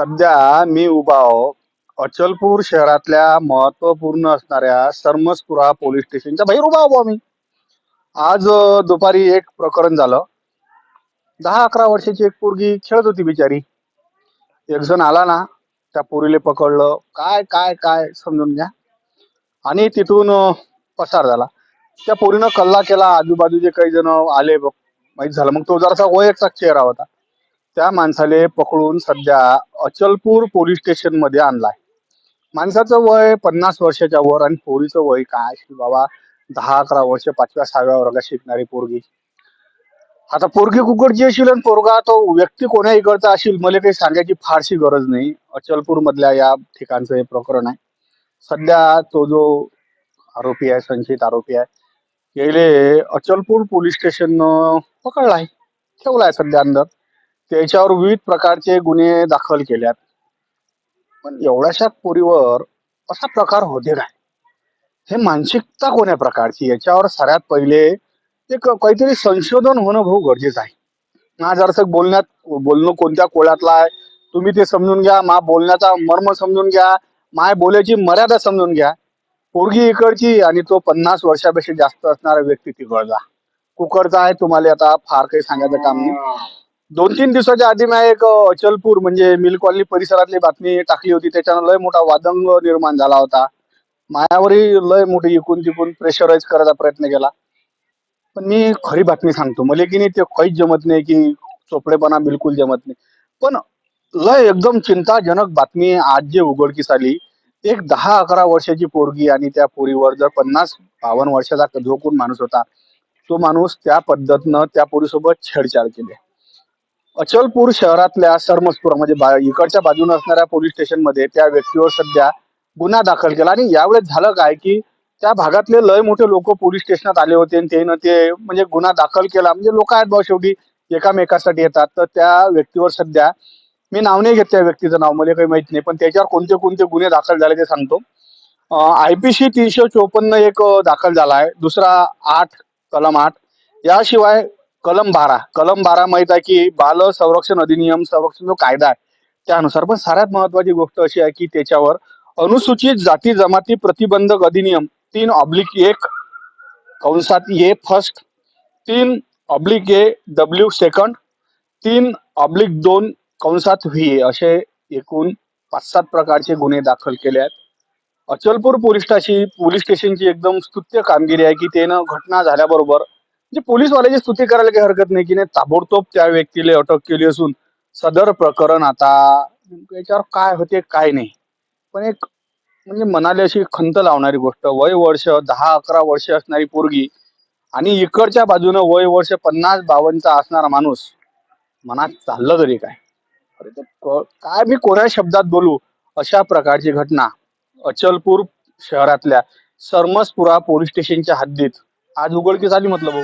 सध्या मी उभा आहो. अचलपूर शहरातल्या महत्त्वपूर्ण असणाऱ्या सरमसपुरा पोलीस स्टेशनच्या बाहेर उभा आहो आम्ही. आज अं, दुपारी एक प्रकरण झालं. दहा अकरा वर्षाची एक पोरगी खेळत होती बिचारी. एक जण आला ना त्या पोरीले पकडलं. काय काय काय समजून घ्या. आणि तिथून अं, पसार झाला. त्या पोरीनं कल्ला केला. आजूबाजूचे काही जण आले बघ. माहीत झालं. मग तो जरासा वयचा चेहरा होता. त्या माणसाले पकडून सध्या अचलपूर पोलीस स्टेशनमध्ये आणलाय. माणसाचं वय पन्नास वर्षाच्या वर आणि पोरीचं वय काय? असेल बाबा दहा अकरा वर्ष पाचव्या सहाव्या वर्गात शिकणारी पोरगी. आता पोरगी कुकडची असेल आणि पोरगा तो व्यक्ती कोण्या इकडचा असेल मला काही सांगायची फारशी गरज नाही. अचलपूर मधल्या या ठिकाणचं हे प्रकरण आहे. सध्या तो जो आरोपी आहे संशयित आरोपी आहे याले अचलपूर पोलीस स्टेशन पकडलाय. ठेवलाय सध्या अंदर. त्याच्यावर विविध प्रकारचे गुन्हे दाखल केल्यात. पण एवढ्याशा पोरीवर असा प्रकार होते काय? हे मानसिकता कोण्या प्रकारची? याच्यावर सगळ्यात पहिले एक काहीतरी संशोधन होणं भाऊ गरजेचं आहे. ना बोलण्यात बोलणं कोणत्या कोळ्यातला आहे तुम्ही ते समजून घ्या. मा बोलण्याचा मर्म समजून घ्या. माय बोलायची मर्यादा समजून घ्या. पोरगी इकडची आणि तो पन्नास वर्षापेक्षा जास्त असणारा व्यक्ती तिकडचा. कुकरचा आहे तुम्हाला आता फार काही सांगायचं काम नाही. दोन तीन दिवसाच्या आधी मी एक अचलपूर म्हणजे मिल कॉलनी परिसरातली बातमी टाकली होती. त्याच्यानं लय मोठा वादंग निर्माण झाला होता. मायावरही लय मोठी इकून तिकून प्रेशराईज करायचा प्रयत्न केला. पण मी खरी बातमी सांगतो. मला की नाही ते काहीच जमत नाही की चोपडेपणा बिलकुल जमत नाही. पण लय एकदम चिंताजनक बातमी आज जे उघडकीस आली एक दहा अकरा वर्षाची पोरगी आणि त्या पोरीवर जर पन्नास बावन्न वर्षाचा झोकून माणूस होता तो माणूस त्या पद्धतीनं त्या पोरीसोबत छेडछाड केली. अचलपूर शहरातल्या सरमसपूर म्हणजे बा- इकडच्या बाजूने असणाऱ्या पोलीस स्टेशनमध्ये त्या व्यक्तीवर सध्या गुन्हा दाखल केला. आणि यावेळेस झालं काय की त्या भागातले लय मोठे लोक पोलीस स्टेशनात आले होते आणि त्यानं ते म्हणजे गुन्हा दाखल केला. म्हणजे लोक आहेत बा शेवटी एकामेकासाठी येतात. तर त्या व्यक्तीवर सध्या मी नाव नाही घेत त्या व्यक्तीचं नाव मला काही माहीत नाही पण त्याच्यावर कोणते कोणते गुन्हे दाखल झाले ते सांगतो. आय पी सी तीनशे चोपन्न एक दाखल झाला आहे. दुसरा आठ कलम आठ. याशिवाय कलम बारा. कलम बारा माहीत आहे की बाल संरक्षण अधिनियम संरक्षण जो कायदा आहे त्यानुसार पण सगळ्यात महत्वाची गोष्ट अशी आहे की त्याच्यावर अनुसूचित जाती जमाती प्रतिबंधक अधिनियम तीन ऑब्लिक एक कंसात ए फर्स्ट तीन ऑब्लिक ए डब्ल्यू सेकंड तीन ऑब्लिक दोन कंसात व्ही असे एकूण पाच सात प्रकारचे गुन्हे दाखल केले आहेत. अचलपूर पोलीस स्टेशन पोलीस स्टेशनची एकदम स्तुत्य कामगिरी आहे की त्यानं घटना झाल्याबरोबर म्हणजे पोलीसवाल्याची स्तुती करायला काही हरकत नाही की नाही ताबडतोब त्या व्यक्तीला अटक केली असून सदर प्रकरण आता याच्यावर काय होते काय नाही. पण एक म्हणजे मनाली अशी खंत लावणारी गोष्ट वय वर्ष दहा अकरा वर्ष असणारी पोरगी आणि इकडच्या बाजूनं वय वर्ष पन्नास बावन्नचा असणारा माणूस मनात चाललं तरी काय? अरे ते काय मी कोऱ्या शब्दात बोलू? अशा प्रकारची घटना अचलपूर शहरातल्या सरमसपुरा पोलीस स्टेशनच्या हद्दीत. आज उघडकीस आली म्हटलं भाऊ?